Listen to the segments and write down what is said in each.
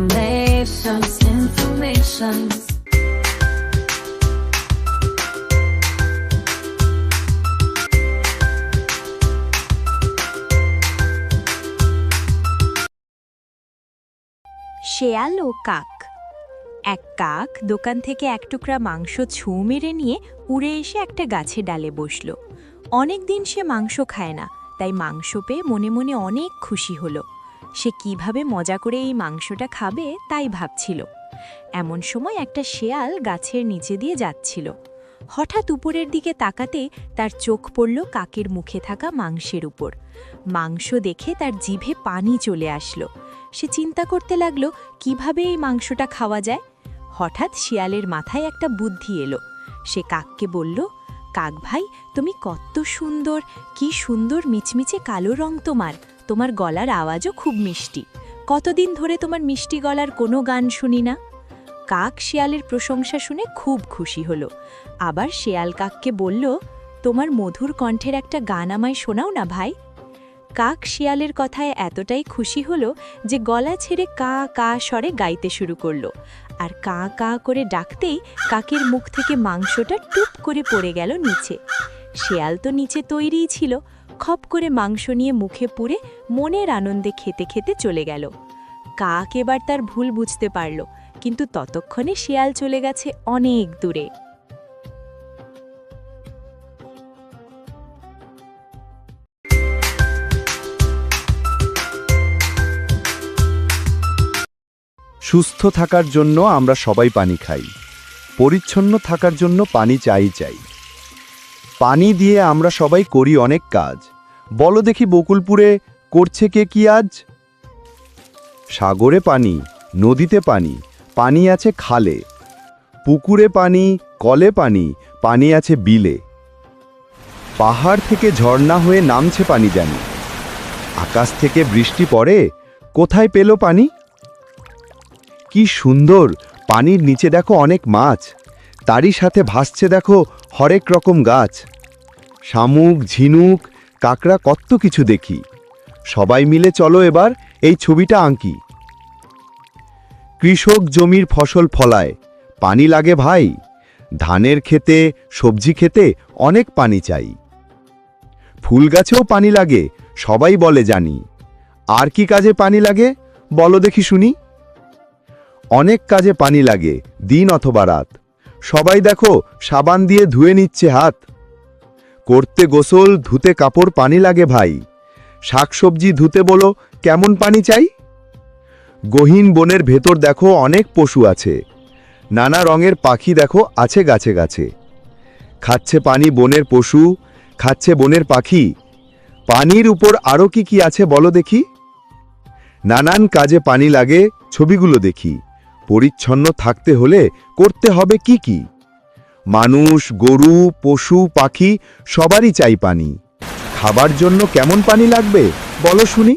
Informations, informations. শেয়াল ও কাক। এক কাক দোকান থেকে এক টুকরা মাংস ছু মেরে নিয়ে উড়ে এসে একটা গাছে ডালে বসল। অনেক দিন সে মাংস খায় না তাই মাংস পেয়ে মনে মনে অনেক খুশি হলো। সে কীভাবে মজা করে এই মাংসটা খাবে তাই ভাবছিল। এমন সময় একটা শেয়াল গাছের নিচে দিয়ে যাচ্ছিল। হঠাৎ উপরের দিকে তাকাতে তার চোখ পড়ল কাকের মুখে থাকা মাংসের উপর। মাংস দেখে তার জিভে পানি চলে আসলো। সে চিন্তা করতে লাগল, কীভাবে এই মাংসটা খাওয়া যায়? হঠাৎ শিয়ালের মাথায় একটা বুদ্ধি এলো। সে কাককে বলল, কাক ভাই, তুমি কত সুন্দর, কি সুন্দর মিচমিচে কালো রং তোমার। তোমার গলার আওয়াজও খুব মিষ্টি। কতদিন ধরে তোমার মিষ্টি গলার কোনো গান শুনি না? কাক শিয়ালের প্রশংসা শুনে খুব খুশি হলো। আবার শেয়াল কাককে বলল, তোমার মধুর কণ্ঠের একটা গান আমায় শোনাও না ভাই। কাক শিয়ালের কথায় এতটাই খুশি হলো যে গলা ছেড়ে কা কা স্বরে গাইতে শুরু করল। আর কা কা করে ডাকতেই কাকের মুখ থেকে মাংসটা টুপ করে পড়ে গেল নিচে। শেয়াল তো নিচে তৈরিই ছিল। খপ করে মাংস নিয়ে মুখে পুরে মনের আনন্দে খেতে খেতে চলে গেল। কাক এবার তার ভুল বুঝতে পারল, কিন্তু ততক্ষণে শিয়াল চলে গেছে অনেক দূরে। সুস্থ থাকার জন্য আমরা সবাই পানি খাই, পরিচ্ছন্ন থাকার জন্য পানি চাই চাই। পানি দিয়ে আমরা সবাই করি অনেক কাজ। বলো দেখি বকুলপুরে করছে কে কি আজ? সাগরে পানি, নদীতে পানি পানি আছে খালে। পুকুরে পানি, কলে পানি পানি আছে বিলে। পাহাড় থেকে ঝর্ণা হয়ে নামছে পানি জানি। আকাশ থেকে বৃষ্টি পড়ে, কোথায় পেল পানি? কি সুন্দর, পানির নিচে দেখো অনেক মাছ। তারই সাথে ভাসছে দেখো হরেক রকম গাছ। শামুক, ঝিনুক, কাকড়া কত কিছু দেখি। সবাই মিলে চলো এবার এই ছবিটা আঁকি। কৃষক জমির ফসল ফলায়। পানি লাগে ভাই। ধানের খেতে সবজি খেতে অনেক পানি চাই। ফুল গাছেও পানি লাগে, সবাই বলে জানি। আর কি কাজে পানি লাগে? বলো দেখি শুনি। অনেক কাজে পানি লাগে, দিন অথবা রাত। সবাই দেখো, সাবান দিয়ে ধুয়ে নিচ্ছে হাত। করতে গোসল, ধুতে কাপড় পানি লাগে ভাই। শাকসবজি ধুতে বলো, কেমন পানি চাই? গহীন বনের ভেতর দেখো, অনেক পশু আছে। নানা রঙের পাখি দেখো, আছে গাছে গাছে। খাচ্ছে পানি বনের পশু, খাচ্ছে বনের পাখি। পানির উপর আরও কি কি আছে বলো দেখি? নানান কাজে পানি লাগে, ছবিগুলো দেখি। পরিচ্ছন্ন থাকতে হলে করতে হবে কি কি? মানুষ, গরু, পশু, পাখি সবারই চাই পানি। খাবার জন্য কেমন পানি লাগবে, বলো শুনি।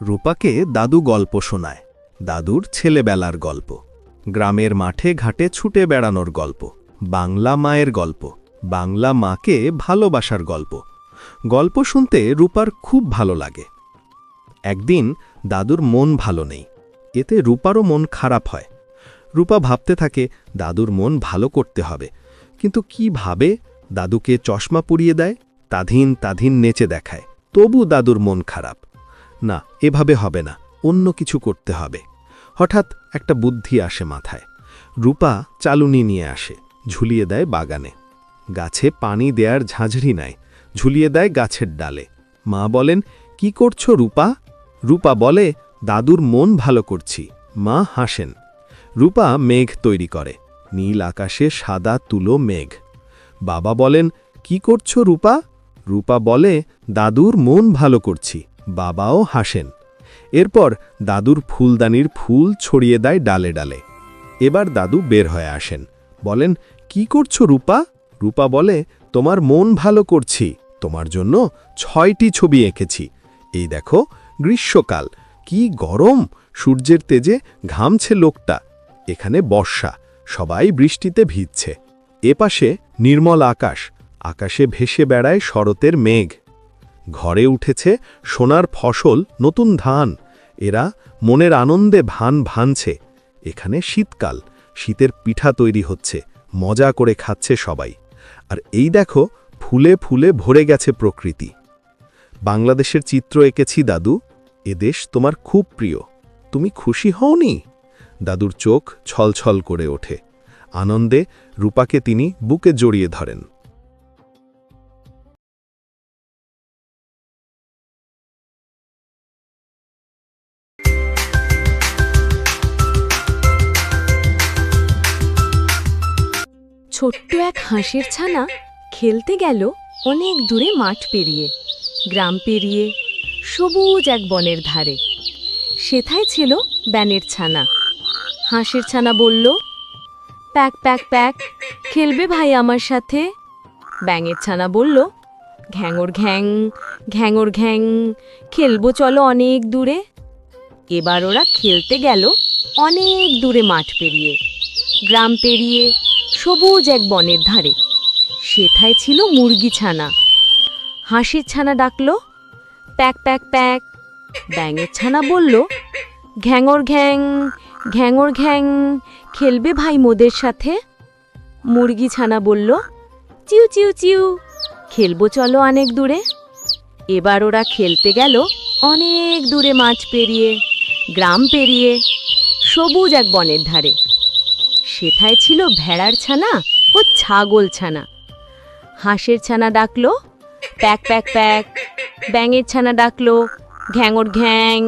রূপাকে দাদু গল্প শোনায়। দাদুর ছেলেবেলার গল্প। গ্রামের মাঠে ঘাটে ছুটে বেড়ানোর গল্প। বাংলা মায়ের গল্প। বাংলা মাকে ভালোবাসার গল্প। গল্প শুনতে রূপার খুব ভালো লাগে। একদিন দাদুর মন ভালো নেই। এতে রূপারও মন খারাপ হয়। রূপা ভাবতে থাকে, দাদুর মন ভালো করতে হবে। কিন্তু কি ভাবে দাদুকে চশমা পুড়িয়ে দেয়, তাধীন তাধীন নেচে দেখায়। তবু দাদুর মন খারাপ। না, এভাবে হবে না, অন্য কিছু করতে হবে। হঠাৎ একটা বুদ্ধি আসে মাথায়। রূপা চালুনি নিয়ে আসে, ঝুলিয়ে দেয় বাগানে। গাছে পানি দেয়ার ঝাঁঝরি নাই। ঝুলিয়ে দেয় গাছের ডালে। মা বলেন, কি করছ রূপা? রূপা বলে, দাদুর মন ভালো করছি। মা হাসেন। রূপা মেঘ তৈরি করে। নীল আকাশে সাদা তুলো মেঘ। বাবা বলেন, কি করছ রূপা? রূপা বলে, দাদুর মন ভালো করছি। বাবাও হাসেন। এরপর দাদুর ফুলদানির ফুল ছড়িয়ে দেয় ডালে ডালে। এবার দাদু বের হয়ে আসেন। বলেন, কি করছ রূপা? রূপা বলে, তোমার মন ভালো করছি। তোমার জন্য ছয়টি ছবি এঁকেছি। এই দেখো, গ্রীষ্মকাল, কি গরম, সূর্যের তেজে ঘামছে লোকটা, এখানে বর্ষা, সবাই বৃষ্টিতে ভিজছে। এপাশে নির্মল আকাশ, আকাশে ভেসে বেড়ায় শরতের মেঘ। ঘরে উঠেছে সোনার ফসল, নতুন ধান, এরা মনের আনন্দে ভান ভানছে। এখানে শীতকাল, শীতের পিঠা তৈরি হচ্ছে, মজা করে খাচ্ছে সবাই। আর এই দেখো ফুলে ফুলে ভরে গেছে প্রকৃতি। বাংলাদেশের চিত্র এঁকেছি, দাদু। এদেশ তোমার খুব প্রিয়। তুমি খুশি হওনি? দাদুর চোখ ছলছল করে ওঠে। আনন্দে রূপাকে তিনি বুকে জড়িয়ে ধরেন। ছোট্ট এক হাঁসের ছানা খেলতে গেল অনেক দূরে মাঠ পেরিয়ে, গ্রাম পেরিয়ে, সবুজ এক বনের ধারে। সেথায় ছিল ব্যানের ছানা। হাঁসের ছানা বলল, প্যাক প্যাক প্যাক, খেলবে ভাই আমার সাথে? ব্যাঙের ছানা বলল, ঘ্যাঙর, ঘ্যাং ঘ্যাঙর, ঘ্যাং, খেলব চলো অনেক দূরে। এবার ওরা খেলতে গেল অনেক দূরে মাঠ পেরিয়ে, গ্রাম পেরিয়ে, সবুজ এক বনের ধারে। সেথায় ছিল মুরগি ছানা। হাঁসের ছানা ডাকল, প্যাক প্যাক প্যাক। ব্যাঙের ছানা বলল, ঘ্যাঙর, ঘ্যাং ঘ্যাঙর, ঘ্যাং, খেলবে ভাই মোদের সাথে? মুরগি ছানা বলল, চিউ চিউ চিউ, খেলব চলো অনেক দূরে। এবার ওরা খেলতে গেল অনেক দূরে মাছ পেরিয়ে, গ্রাম পেরিয়ে, সবুজ এক বনের ধারে। সেথায় ছিল ভেড়ার ছানা ও ছাগল ছানা। হাঁসের ছানা ডাকলো, প্যাক প্যাক প্যাক, ব্যাঙের ছানা ডাকলো, ঘ্যাঙর ঘ্যাং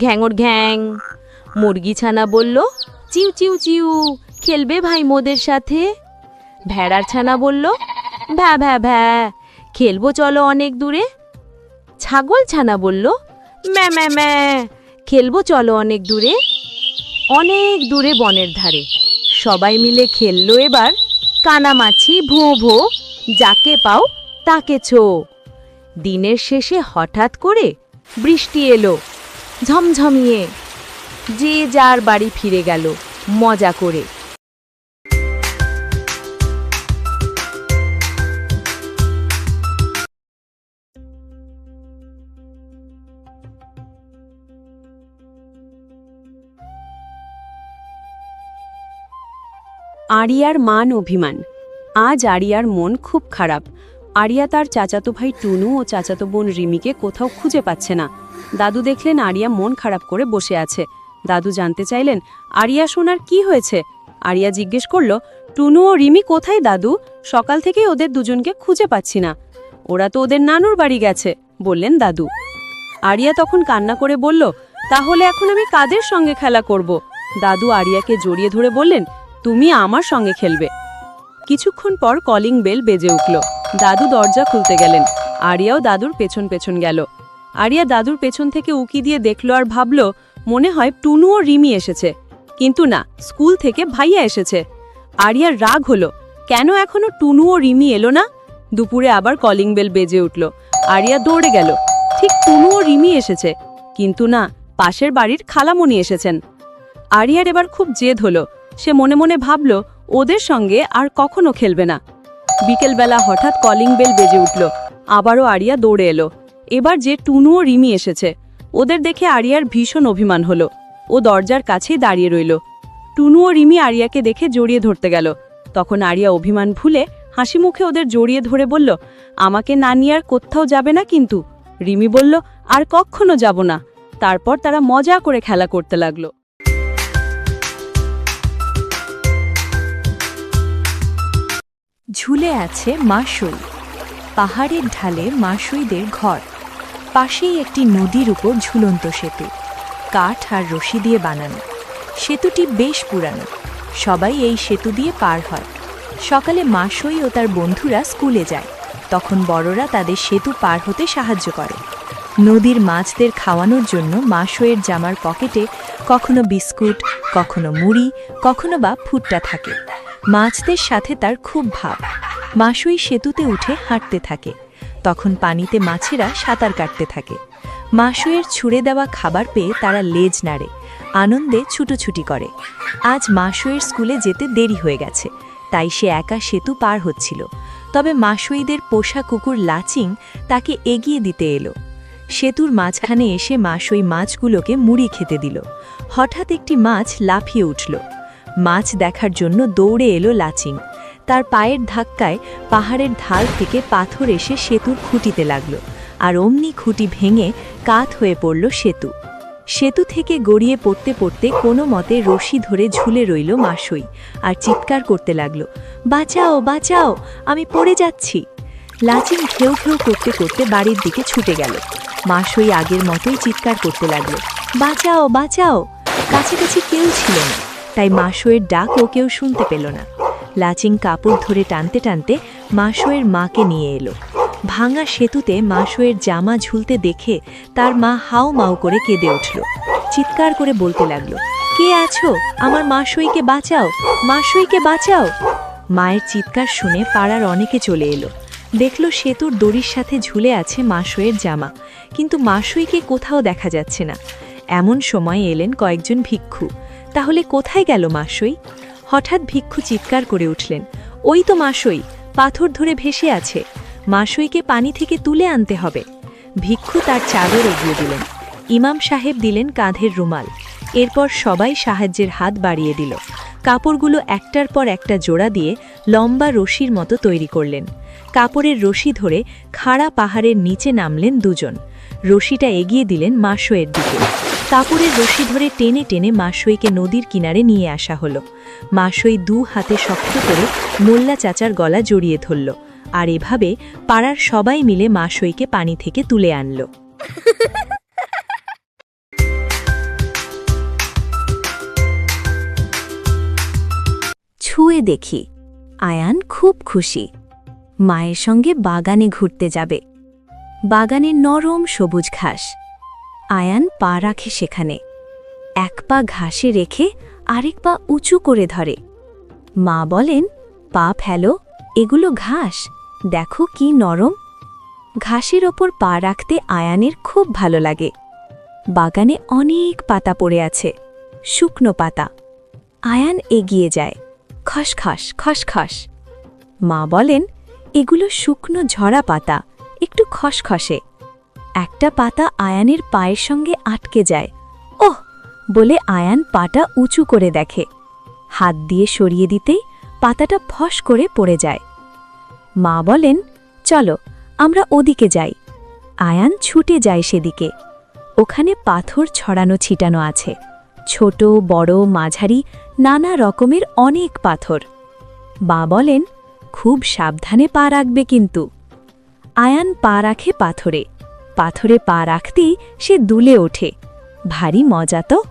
ঘ্যাঙর ঘ্যাং। মুরগি ছানা বলল, চিউ চিউ চিউ, খেলবে ভাই মোদের সাথে? ভেড়ার ছানা বলল, ভ্যা ভ্যা ভ্যা, খেলব চলো অনেক দূরে। ছাগল ছানা বলল, ম্যা ম্যা ম্যা, খেলব চলো অনেক দূরে। অনেক দূরে বনের ধারে সবাই মিলে খেললো এবার কানামাছি ভোঁ ভোঁ যাকে পাও তাকে ছো। দিনের শেষে হঠাৎ করে বৃষ্টি এলো, ঝমঝমিয়ে। যে যার বাড়ি ফিরে গেল, মজা করে। আরিয়ার মান অভিমান। আজ আরিয়ার মন খুব খারাপ। আরিয়া তার চাচাতো ভাই টুনু ও চাচাতো বোন রিমিকে কোথাও খুঁজে পাচ্ছে না। দাদু দেখলেন আরিয়া মন খারাপ করে বসে আছে। দাদু জানতে চাইলেন, আরিয়া সোনার কি হয়েছে? আরিয়া জিজ্ঞেস করল, টুনু ও রিমি কোথায় দাদু? সকাল থেকেই ওদের দুজনকে খুঁজে পাচ্ছি না। ওরা তো ওদের নানুর বাড়ি গেছে, বললেন দাদু। আরিয়া তখন কান্না করে বলল, তাহলে এখন আমি কাদের সঙ্গে খেলা করব? দাদু আরিয়াকে জড়িয়ে ধরে বললেন, তুমি আমার সঙ্গে খেলবে। কিছুক্ষণ পর কলিং বেল বেজে উঠল। দাদু দরজা খুলতে গেলেন। আরিয়াও দাদুর পেছন পেছন গেল। আরিয়া দাদুর পেছন থেকে উকি দিয়ে দেখল আর ভাবল, মনে হয় টুনু ও রিমি এসেছে। কিন্তু না, স্কুল থেকে ভাইয়া এসেছে। আরিয়ার রাগ হলো, কেন এখনও টুনু ও রিমি এলো না? দুপুরে আবার কলিং বেল বেজে উঠল। আরিয়া দৌড়ে গেল। ঠিক টুনু ও রিমি এসেছে। কিন্তু না, পাশের বাড়ির খালামণি এসেছেন। আরিয়ার এবার খুব জেদ হলো। সে মনে মনে ভাবল ওদের সঙ্গে আর কখনো খেলবে না। বিকেলবেলা হঠাৎ কলিং বেল বেজে উঠল। আবারও আরিয়া দৌড়ে এলো। এবার যে টুনু ও রিমি এসেছে, ওদের দেখে আরিয়ার ভীষণ অভিমান হলো। ও দরজার কাছেই দাঁড়িয়ে রইল। টুনু ও রিমি আরিয়াকে দেখে জড়িয়ে ধরতে গেল। তখন আরিয়া অভিমান ভুলে হাসি মুখে ওদের জড়িয়ে ধরে বলল, আমাকে না নিয়ে আর কোথাও যাবে না কিন্তু? রিমি বলল, আর কখনো যাব না। তারপর তারা মজা করে খেলা করতে লাগল। ঝুলে আছে মাসুই পাহাড়ের ঢালে মাসুইদের ঘর। পাশেই একটি নদীর উপর ঝুলন্ত সেতু। কাঠ আর রশি দিয়ে বানানো। সেতুটি বেশ পুরানো। সবাই এই সেতু দিয়ে পার হয়। সকালে মাসুই ও তার বন্ধুরা স্কুলে যায়। তখন বড়রা তাদের সেতু পার হতে সাহায্য করে। নদীর মাছদের খাওয়ানোর জন্য মাসইয়ের জামার পকেটে কখনো বিস্কুট, কখনো মুড়ি, কখনো বা ফুটটা থাকে। মাছদের সাথে তার খুব ভাব। মাসুই সেতুতে উঠে হাঁটতে থাকে। তখন পানিতে মাছেরা সাঁতার কাটতে থাকে। মাসুয়ের ছুঁড়ে দেওয়া খাবার পেয়ে তারা লেজ নাড়ে, আনন্দে ছুটোছুটি করে। আজ মাসুয়ের স্কুলে যেতে দেরি হয়ে গেছে, তাই সে একা সেতু পার হচ্ছিল। তবে মাসুইদের পোষা কুকুর লাচিং তাকে এগিয়ে দিতে এলো। সেতুর মাঝখানে এসে মাসই মাছগুলোকে মুড়ি খেতে দিল। হঠাৎ একটি মাছ লাফিয়ে উঠল। মাছ দেখার জন্য দৌড়ে এলো লাচিং তার পায়ের ধাক্কায় পাহাড়ের ঢাল থেকে পাথর এসে সেতুর খুঁটিতে লাগল, আর অমনি খুঁটি ভেঙে কাত হয়ে পড়ল সেতু। সেতু থেকে গড়িয়ে পড়তে পড়তে কোনো মতে রশি ধরে ঝুলে রইল মাসই, আর চিৎকার করতে লাগল, বাঁচাও বাঁচাও, আমি পড়ে যাচ্ছি। লাচিং ঘেউ ঘেউ করতে করতে বাড়ির দিকে ছুটে গেল। মাসই আগের মতোই চিৎকার করতে লাগল, বাঁচাও বাঁচাও। কাছাকাছি কেউ ছিল না। তাই মাসোয়ের ডাক ও কেউ শুনতে পেল না। লাচিং কাপড় ধরে টানতে টানতে মাসইয়ের মাকে নিয়ে এলো। ভাঙা সেতুতে মাসইয়ের জামা ঝুলতে দেখে তার মা হাও মাও করে কেঁদে উঠল। চিৎকার করে বলতে লাগল, কে আছো? আমার মাসইকে বাঁচাও! মাসইকে বাঁচাও! মায়ের চিৎকার শুনে পাড়ার অনেকে চলে এলো। দেখল সেতুর দড়ির সাথে ঝুলে আছে মাসইয়ের জামা, কিন্তু মাসইকে কোথাও দেখা যাচ্ছে না। এমন সময় এলেন কয়েকজন ভিক্ষু। তাহলে কোথায় গেল মাসই? হঠাৎ ভিক্ষু চিৎকার করে উঠলেন। ওই তো মাসই, পাথর ধরে ভেসে আছে। মাসইকে পানি থেকে তুলে আনতে হবে। ভিক্ষু তার চাদর এগিয়ে দিলেন। ইমাম সাহেব দিলেন কাঁধের রুমাল। এরপর সবাই সাহায্যের হাত বাড়িয়ে দিল। কাপড়গুলো একটার পর একটা জোড়া দিয়ে লম্বা রশির মতো তৈরি করলেন। কাপড়ের রশি ধরে খাড়া পাহাড়ের নিচে নামলেন দুজন। রশিটা এগিয়ে দিলেন মাসইয়ের দিকে। কাপড়ের রশি ধরে টেনে টেনে মাসইকে নদীর কিনারে নিয়ে আসা হলো। মাসই দু হাতে শক্ত করে মোল্লা চাচার গলা জড়িয়ে ধরল আর এভাবে পাড়ার সবাই মিলে মাসইকে পানি থেকে তুলে আনলো। ছুঁয়ে দেখি, আয়ান খুব খুশি। মায়ের সঙ্গে বাগানে ঘুরতে যাবে। বাগানের নরম সবুজ ঘাস। আয়ান পা রাখে সেখানে। এক পা ঘাসে রেখে আরেক পা উঁচু করে ধরে। মা বলেন, পা ফেলো, এগুলো ঘাস, দেখো কি নরম। ঘাসের ওপর পা রাখতে আয়ানের খুব ভালো লাগে। বাগানে অনেক পাতা পড়ে আছে, শুকনো পাতা। আয়ান এগিয়ে যায় খসখস খসখস মা বলেন, এগুলো শুকনো ঝরা পাতা, একটু খসখসে একটা পাতা আয়ানের পায়ের সঙ্গে আটকে যায়। ওহ, বলে আয়ান পাটা উঁচু করে দেখে। হাত দিয়ে সরিয়ে দিতেই পাতাটা ফস করে পড়ে যায়। মা বলেন, চলো, আমরা ওদিকে যাই। আয়ান ছুটে যায় সেদিকে। ওখানে পাথর ছড়ানো ছিটানো আছে। ছোট, বড়, মাঝারি, নানা রকমের অনেক পাথর। মা বলেন, খুব সাবধানে পা রাখবে কিন্তু। আয়ান পা রাখে পাথরে। পাথরে পা রাখতেই সে দুলে ওঠে। ভারী মজা তো।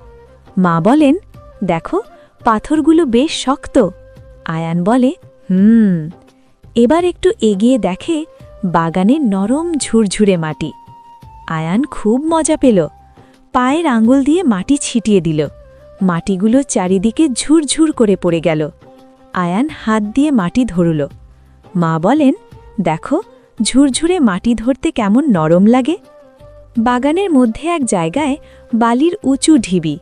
মা বলেন, দেখো, পাথরগুলো বেশ শক্ত। আয়ান বলে, হুম। এবার একটু এগিয়ে দেখে বাগানে নরম ঝুরঝুরে মাটি। আয়ান খুব মজা পেল। পায়ের আঙুল দিয়ে মাটি ছিটিয়ে দিল। মাটিগুলো চারিদিকে ঝুরঝুর করে পড়ে গেল। আয়ান হাত দিয়ে মাটি ধরল। মা বলেন, দেখো ঝুরঝুরে মাটি ধরতে কেমন নরম লাগে? বাগানের মধ্যে এক জায়গায় বালির উঁচু ঢিবি,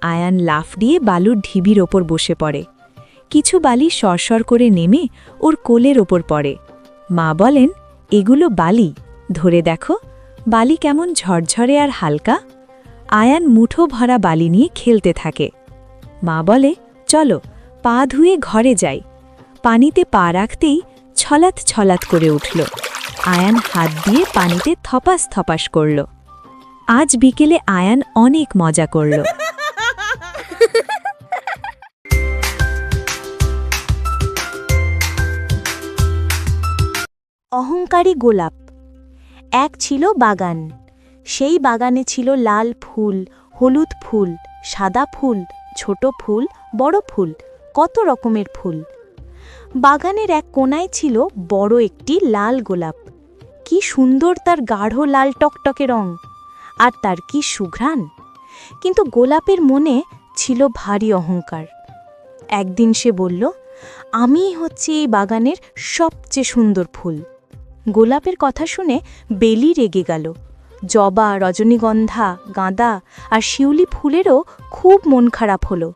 আয়ান লাফ দিয়ে বালুর ঢিবির ওপর বসে পড়ে। কিছু বালি সরসর করে নেমে ওর কোলের ওপর পড়ে। মা বলেন, এগুলো বালি। ধরে দেখো, বালি কেমন ঝরঝরে আর হালকা। আয়ান মুঠো ভরা বালি নিয়ে খেলতে থাকে। মা বলে, চলো, পা ধুয়ে ঘরে যাই। পানিতে পা রাখতেই ছলাত ছলাত করে উঠল। আয়ান হাত দিয়ে পানিতে থপাস থপাস করল। আজ বিকেলে আয়ান অনেক মজা করল। অহংকারী গোলাপ। এক ছিল বাগান। সেই বাগানে ছিল লাল ফুল, হলুদ ফুল, সাদা ফুল, ছোট ফুল, বড় ফুল, কত রকমের ফুল। বাগানের এক কোনায় ছিল বড় একটি লাল গোলাপ। কি সুন্দর তার গাঢ় লাল টকটকে রং, আর তার কি সুঘ্রাণ। কিন্তু গোলাপের মনে ছিল ভারী অহংকার। একদিন সে বলল, আমিই হচ্ছে এই বাগানের সবচেয়ে সুন্দর ফুল। গোলাপের কথা শুনে বেলি রেগে গেল। জবা, রজনীগন্ধা, গাঁদা আর শিউলি ফুলেরও খুব মন খারাপ হলো।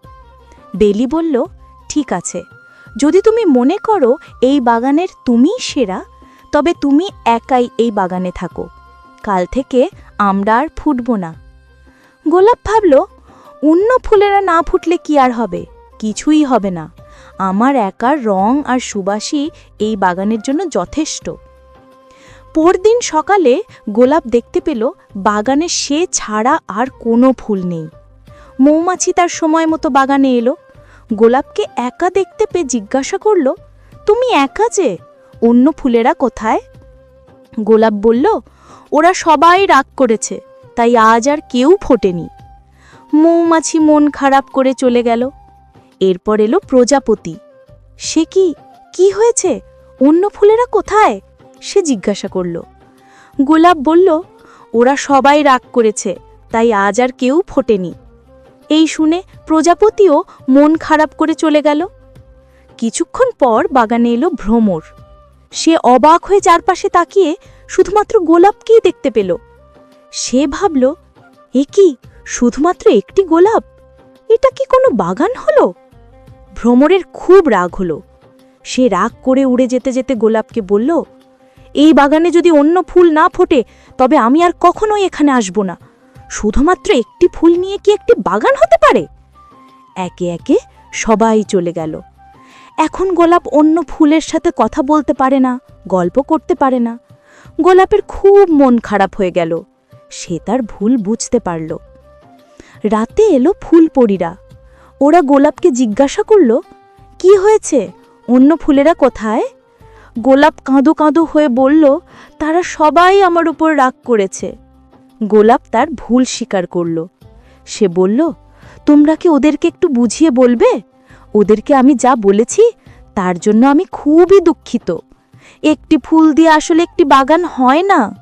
বেলি বলল, ঠিক আছে যদি তুমি মনে করো এই বাগানের তুমিই সেরা, তবে তুমি একাই এই বাগানে থাকো। কাল থেকে আমরা আর ফুটব না। গোলাপ ভাবল, অন্য ফুলেরা না ফুটলে কি আর হবে? কিছুই হবে না। আমার একার রং আর সুবাসই এই বাগানের জন্য যথেষ্ট। পরদিন সকালে গোলাপ দেখতে পেল, বাগানে সে ছাড়া আর কোনো ফুল নেই। মৌমাছি তার সময় মতো বাগানে এলো। গোলাপকে একা দেখতে পেয়ে জিজ্ঞাসা করল, তুমি একা যে? অন্য ফুলেরা কোথায়? গোলাপ বলল, ওরা সবাই রাগ করেছে, তাই আজ আর কেউ ফোটেনি। মৌমাছি মন খারাপ করে চলে গেল। এরপর এলো প্রজাপতি। সে কি? কি হয়েছে? অন্য ফুলেরা কোথায়? সে জিজ্ঞাসা করল। গোলাপ বলল, ওরা সবাই রাগ করেছে, তাই আজ আর কেউ ফোটেনি। এই শুনে প্রজাপতিও মন খারাপ করে চলে গেল। কিছুক্ষণ পর বাগানে এলো ভ্রমর। সে অবাক হয়ে চারপাশে তাকিয়ে শুধুমাত্র গোলাপকেই দেখতে পেল। সে ভাবল, এ কি, শুধুমাত্র একটি গোলাপ? এটা কি কোনো বাগান হলো? ভ্রমরের খুব রাগ হলো। সে রাগ করে উড়ে যেতে যেতে গোলাপকে বলল, এই বাগানে যদি অন্য ফুল না ফোটে, তবে আমি আর কখনোই এখানে আসব না। শুধুমাত্র একটি ফুল নিয়ে কি একটি বাগান হতে পারে? একে একে সবাই চলে গেল। এখন গোলাপ অন্য ফুলের সাথে কথা বলতে পারে না, গল্প করতে পারে না। গোলাপের খুব মন খারাপ হয়ে গেল। সে তার ভুল বুঝতে পারল। রাতে এলো ফুলপরীরা ওরা গোলাপকে জিজ্ঞাসা করল, কি হয়েছে? অন্য ফুলেরা কোথায়? গোলাপ কাঁদো কাঁদো হয়ে বলল, তারা সবাই আমার উপর রাগ করেছে। গোলাপ তার ভুল স্বীকার করল। সে বলল, তোমরা কি ওদেরকে একটু বুঝিয়ে বলবে? ওদেরকে আমি যা বলেছি, তার জন্য আমি খুবই দুঃখিত। একটি ফুল দিয়ে আসলে একটি বাগান হয় না।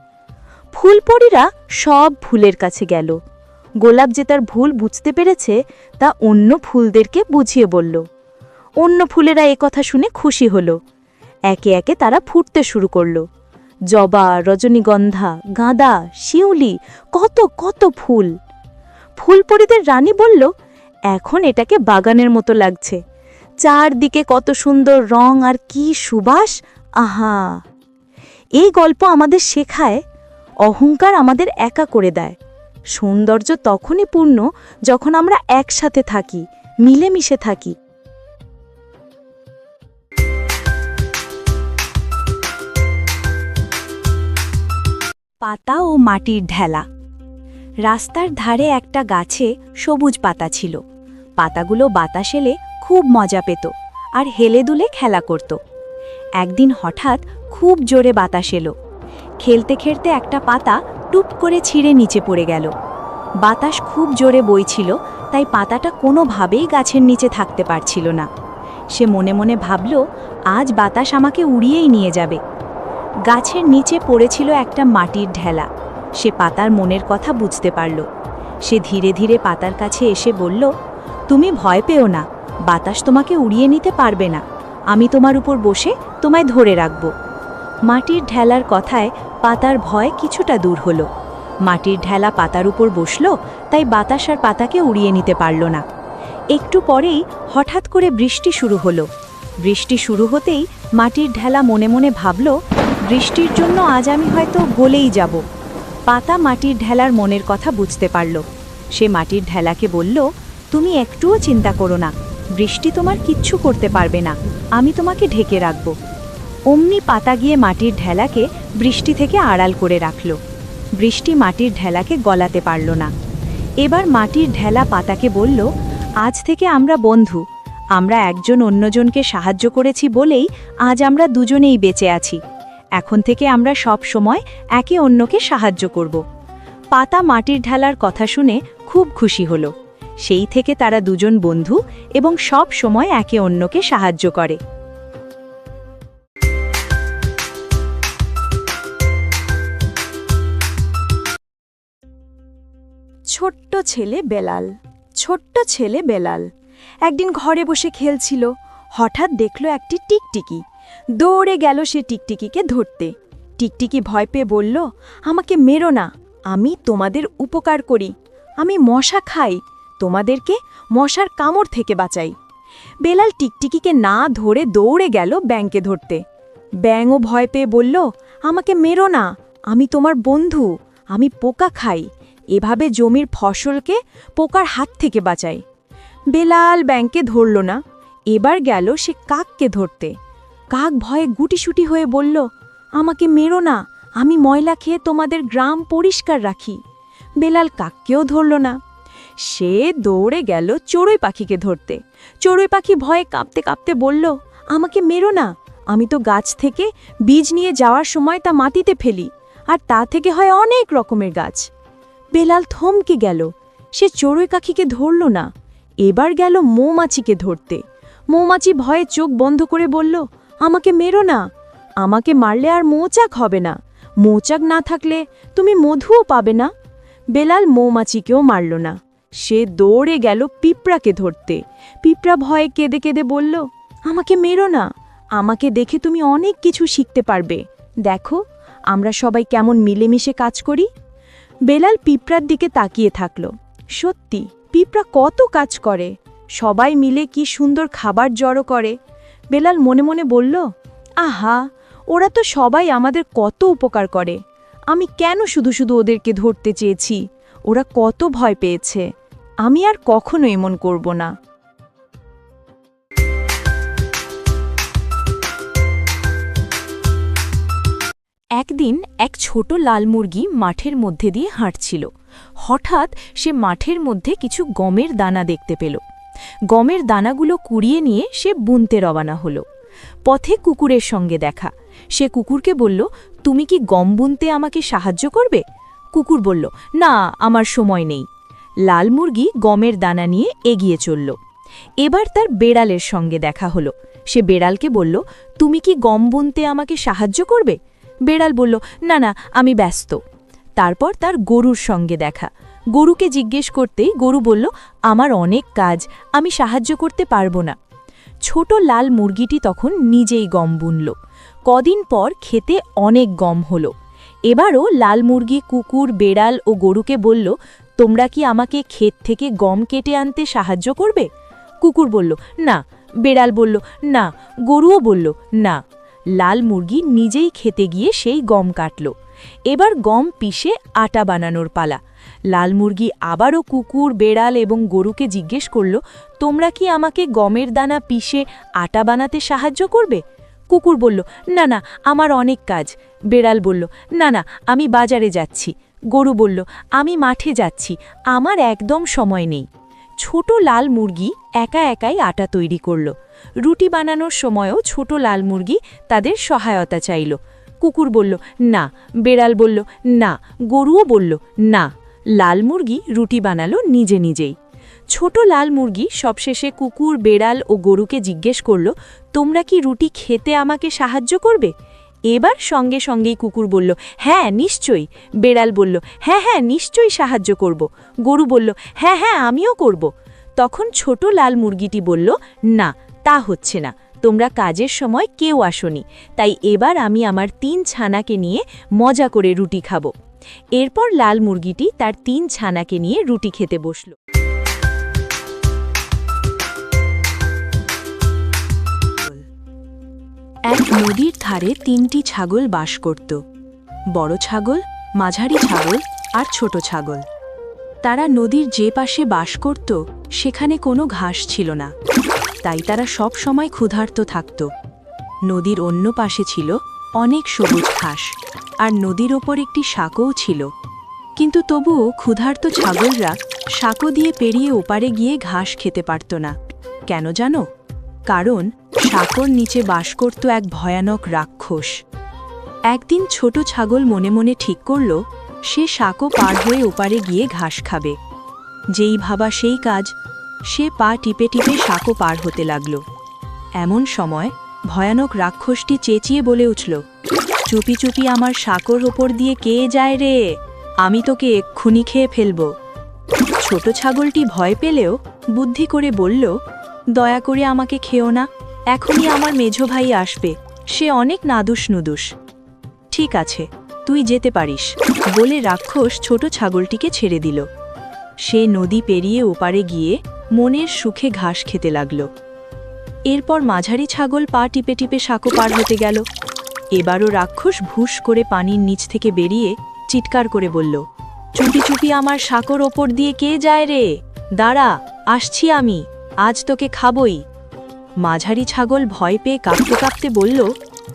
ফুলপরীরা সব ফুলের কাছে গেল। গোলাপ যে তার ভুল বুঝতে পেরেছে, তা অন্য ফুলদেরকে বুঝিয়ে বলল। অন্য ফুলেরা কথা শুনে খুশি হলো। একে একে তারা ফুটতে শুরু করল। জবা, রজনীগন্ধা, গাঁদা, শিউলি, কত কত ফুল। ফুলপরিদের রানী বলল, এখন এটাকে বাগানের মতো লাগছে। চারদিকে কত সুন্দর রং আর কি সুবাস, আহা! এই গল্প আমাদের শেখায়, অহংকার আমাদের একা করে দেয়। সৌন্দর্য তখনই পূর্ণ যখন আমরা একসাথে থাকি, মিলেমিশে থাকি। পাতা ও মাটির ঢেলা। রাস্তার ধারে একটা গাছে সবুজ পাতা ছিল। পাতাগুলো বাতাস এলে খুব মজা পেত আর হেলে দুলে খেলা করত। একদিন হঠাৎ খুব জোরে বাতাস এলো। খেলতে খেলতে একটা পাতা টুপ করে ছিঁড়ে নিচে পড়ে গেল। বাতাস খুব জোরে বইছিল, তাই পাতাটা কোনোভাবেই গাছের নিচে থাকতে পারছিল না। সে মনে মনে ভাবল, আজ বাতাস আমাকে উড়িয়েই নিয়ে যাবে। গাছের নিচে পড়েছিল একটা মাটির ঢেলা। সে পাতার মনের কথা বুঝতে পারল। সে ধীরে ধীরে পাতার কাছে এসে বলল, তুমি ভয় পেও না, বাতাস তোমাকে উড়িয়ে নিতে পারবে না। আমি তোমার উপর বসে তোমায় ধরে রাখব। মাটির ঢেলার কথায় পাতার ভয় কিছুটা দূর হলো। মাটির ঢেলা পাতার উপর বসল, তাই বাতাস আর পাতাকে উড়িয়ে নিতে পারল না। একটু পরেই হঠাৎ করে বৃষ্টি শুরু হলো। বৃষ্টি শুরু হতেই মাটির ঢেলা মনে মনে ভাবল বৃষ্টির জন্য আজ আমি হয়তো গলেই যাব। পাতা মাটির ঢেলার মনের কথা বুঝতে পারল। সে মাটির ঢেলাকে বলল, তুমি একটুও চিন্তা করো না। বৃষ্টি তোমার কিচ্ছু করতে পারবে না। আমি তোমাকে ঢেকে রাখব। অমনি পাতা গিয়ে মাটির ঢেলাকে বৃষ্টি থেকে আড়াল করে রাখল। বৃষ্টি মাটির ঢেলাকে গলাতে পারল না। এবার মাটির ঢেলা পাতাকে বলল, আজ থেকে আমরা বন্ধু। আমরা একজন অন্যজনকে সাহায্য করেছি বলেই আজ আমরা দুজনেই বেঁচে আছি। এখন থেকে আমরা সব সময় একে অন্যকে সাহায্য করব। পাতা মাটির ঢালার কথা শুনে খুব খুশি হলো। সেই থেকে তারা দুজন বন্ধু এবং সব সময় একে অন্যকে সাহায্য করে। ছোট্ট ছেলে বেলাল, ছোট্ট ছেলে বেলাল। একদিন ঘরে বসে খেলছিল, হঠাৎ দেখল একটি টিকটিকি। দৌড়ে গেল সে টিকটিকিকে ধরতে। টিকটিকি ভয় পেয়ে বলল, আমাকে মেরো না, আমি তোমাদের উপকার করি। আমি মশা খাই, তোমাদেরকে মশার কামড় থেকে বাঁচাই। বেলাল টিকটিকিকে না ধরে দৌড়ে গেল ব্যাংকে ধরতে। ব্যাঙও ভয় পেয়ে বলল, আমাকে মেরো না, আমি তোমার বন্ধু, আমি পোকা খাই। এভাবে জমির ফসলকে পোকার হাত থেকে বাঁচাই। বেলাল ব্যাংকে ধরল না, এবার গেল সে কাককে ধরতে। কাক ভয়ে গুটিসুটি হয়ে বলল, আমাকে মেরো না, আমি ময়লা খেয়ে তোমাদের গ্রাম পরিষ্কার রাখি। বেলাল কাককেও ধরল না। সে দৌড়ে গেল চড়ুই পাখিকে ধরতে। চড়ুই পাখি ভয়ে কাঁপতে কাঁপতে বলল, আমাকে মেরো না, আমি তো গাছ থেকে বীজ নিয়ে যাওয়ার সময় তা মাটিতে ফেলি, আর তা থেকে হয় অনেক রকমের গাছ। বেলাল থমকে গেল। সে চড়ুই পাখিকে ধরল না। এবার গেল মৌমাছিকে ধরতে। মৌমাছি ভয়ে চোখ বন্ধ করে বলল আমাকে মেরো না। আমাকে মারলে আর মৌচাক হবে না। মৌচাক না থাকলে তুমি মধুও পাবে না। বেলাল মৌমাছিকেও মারল না। সে দৌড়ে গেল পিঁপড়াকে ধরতে। পিঁপড়া ভয়ে কেঁদে কেঁদে বলল, আমাকে মেরো না। আমাকে দেখে তুমি অনেক কিছু শিখতে পারবে। দেখো, আমরা সবাই কেমন মিলেমিশে কাজ করি। বেলাল পিঁপড়ার দিকে তাকিয়ে থাকল। সত্যি, পিঁপড়া কত কাজ করে। সবাই মিলে কি সুন্দর খাবার জড়ো করে। বেলাল মনে মনে বলল, আহা, ওরা তো সবাই আমাদের কত উপকার করে। আমি কেন শুধু শুধু ওদেরকে ধরতে চেয়েছি? ওরা কত ভয় পেয়েছে। আমি আর কখনো এমন করব না। একদিন এক ছোট লাল মুরগি মাঠের মধ্যে দিয়ে হাঁটছিল। হঠাৎ সে মাঠের মধ্যে কিছু গমের দানা দেখতে পেল। গমের দানাগুলো কুড়িয়ে নিয়ে সে বুনতে রওনা হলো। পথে কুকুরের সঙ্গে দেখা। সে কুকুরকে বলল, তুমি কি গম বুনতে আমাকে সাহায্য করবে? কুকুর বলল, না, আমার সময় নেই। লাল মুরগি গমের দানা নিয়ে এগিয়ে চলল। এবার তার বেড়ালের সঙ্গে দেখা হলো। সে বেড়ালকে বলল, তুমি কি গম বুনতে আমাকে সাহায্য করবে? বেড়াল বলল, না না, আমি ব্যস্ত। তারপর তার গরুর সঙ্গে দেখা। গরুকে জিজ্ঞেস করতেই গরু বলল, আমার অনেক কাজ, আমি সাহায্য করতে পারব না। ছোট লাল মুরগিটি তখন নিজেই গম বুনল। কদিন পর খেতে অনেক গম হলো। এবারও লাল মুরগি, কুকুর, বেড়াল ও গরুকে বলল, তোমরা কি আমাকে ক্ষেত থেকে গম কেটে আনতে সাহায্য করবে? কুকুর বলল, না। বেড়াল বলল, না। গরুও বলল, না। লাল মুরগি নিজেই খেতে গিয়ে সেই গম কাটল। এবার গম পিষে আটা বানানোর পালা। লাল মুরগি আবারও কুকুর, বেড়াল এবং গরুকে জিজ্ঞেস করল, তোমরা কি আমাকে গমের দানা পিষে আটা বানাতে সাহায্য করবে? কুকুর বলল, না না, আমার অনেক কাজ। বেড়াল বলল, না না, আমি বাজারে যাচ্ছি। গরু বলল, আমি মাঠে যাচ্ছি, আমার একদম সময় নেই। ছোট লাল মুরগি একা একাই আটা তৈরি করল। রুটি বানানোর সময়ও ছোট লাল মুরগি তাদের সহায়তা চাইল। কুকুর বলল, না। বেড়াল বলল, না। গরুও বলল, না। লাল মুরগি রুটি বানালো নিজে নিজেই। ছোট লাল মুরগি সবশেষে কুকুর, বেড়াল ও গরুকে জিজ্ঞেস করল, তোমরা কি রুটি খেতে আমাকে সাহায্য করবে? এবার সঙ্গে সঙ্গেই কুকুর বলল হ্যাঁ নিশ্চয়ই। বেড়াল বলল হ্যাঁ হ্যাঁ নিশ্চয়ই সাহায্য করব। গরু বলল হ্যাঁ হ্যাঁ আমিও করব। তখন ছোট লাল মুরগিটি বলল, না, তা হচ্ছে না। তোমরা কাজের সময় কেউ আসনি। তাই এবার আমি আমার তিন ছানাকে নিয়ে মজা করে রুটি খাব। এরপর লাল মুরগিটি তার তিন ছানাকে নিয়ে রুটি খেতে বসল। এক নদীর ধারে তিনটি ছাগল বাস করত। বড় ছাগল, মাঝারি ছাগল আর ছোট ছাগল। তারা নদীর যে পাশে বাস করত, সেখানে কোনো ঘাস ছিল না। তাই তারা সব সময় ক্ষুধার্ত থাকত। নদীর অন্য পাশে ছিল অনেক সবুজ ঘাস। আর নদীর ওপর একটি সাঁকোও ছিল। কিন্তু তবুও ক্ষুধার্ত ছাগলরা সাঁকো দিয়ে পেরিয়ে ওপারে গিয়ে ঘাস খেতে পারত না। কেন জানো? কারণ সাঁকোর নিচে বাস করত এক ভয়ানক রাক্ষস। একদিন ছোট ছাগল মনে মনে ঠিক করল, সে সাঁকো পার হয়ে ওপারে গিয়ে ঘাস খাবে। যেই ভাবা সেই কাজ, সে পা টিপে টিপে সাঁকো পার হতে লাগল। এমন সময় ভয়ানক রাক্ষসটি চেঁচিয়ে বলে উঠল চুপি চুপি আমার সাঁকোর ওপর দিয়ে কে যায় রে? আমি তোকে এক্ষুনি খেয়ে ফেলব। ছোট ছাগলটি ভয় পেলেও বুদ্ধি করে বলল, দয়া করে আমাকে খেও না, এখনই আমার মেঝো ভাই আসবে, সে অনেক নাদুস নুদুস। ঠিক আছে, তুই যেতে পারিস, বলে রাক্ষস ছোট ছাগলটিকে ছেড়ে দিল। সে নদী পেরিয়ে ওপারে গিয়ে মনের সুখে ঘাস খেতে লাগল। এরপর মাঝারি ছাগল পা টিপে টিপে সাঁকো পার হতে গেল। এবারও রাক্ষস ভুস করে পানির নিচ থেকে বেরিয়ে চিৎকার করে বলল, চুপি চুপি আমার সাঁকোর ওপর দিয়ে কে যায় রে? দাঁড়া, আসছি আমি, আজ তোকে খাবই। মাঝারি ছাগল ভয় পেয়ে কাঁপতে কাঁপতে বলল,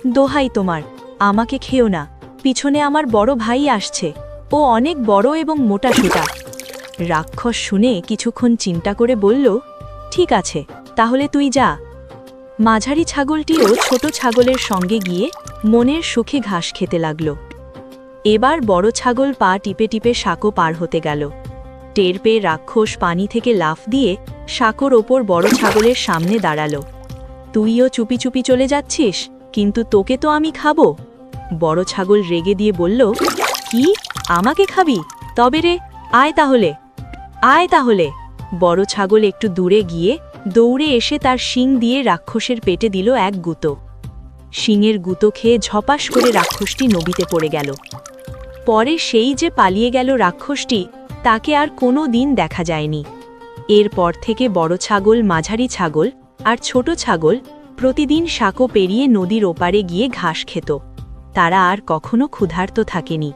দোহাই তোমার, আমাকে খেও না, পিছনে আমার বড় ভাই আসছে, ও অনেক বড় এবং মোটা সোটা। রাক্ষস শুনে কিছুক্ষণ চিন্তা করে বলল, ঠিক আছে, তাহলে তুই যা। মাঝারি ছাগলটিও ছোট ছাগলের সঙ্গে গিয়ে মনের সুখে ঘাস খেতে লাগল। এবার বড় ছাগল পা টিপে টিপে সাঁকো পার হতে গেল। টের পেয়ে রাক্ষস পানি থেকে লাফ দিয়ে সাঁকোর ওপর বড় ছাগলের সামনে দাঁড়াল। তুইও চুপি চুপি চলে যাচ্ছিস, কিন্তু তোকে তো আমি খাব। বড় ছাগল রেগে দিয়ে বলল, কি? আমাকে খাবি? তবে রে, আয় তাহলে। আয় তাহলে। বড় ছাগল একটু দূরে গিয়ে দৌড়ে এসে তার শিং দিয়ে রাক্ষসের পেটে দিল এক গুঁতো। শিংয়ের গুঁতো খেয়ে ঝপাস করে রাক্ষসটি নদীতে পড়ে গেল। পরে সেই যে পালিয়ে গেল রাক্ষসটি, তাকে আর কোনো দিন দেখা যায়নি। এরপর থেকে বড় ছাগল, মাঝারি ছাগল আর ছোট ছাগল প্রতিদিন সাঁকো পেরিয়ে নদীর ওপারে গিয়ে ঘাস খেত। তারা আর কখনো ক্ষুধার্ত থাকেনি।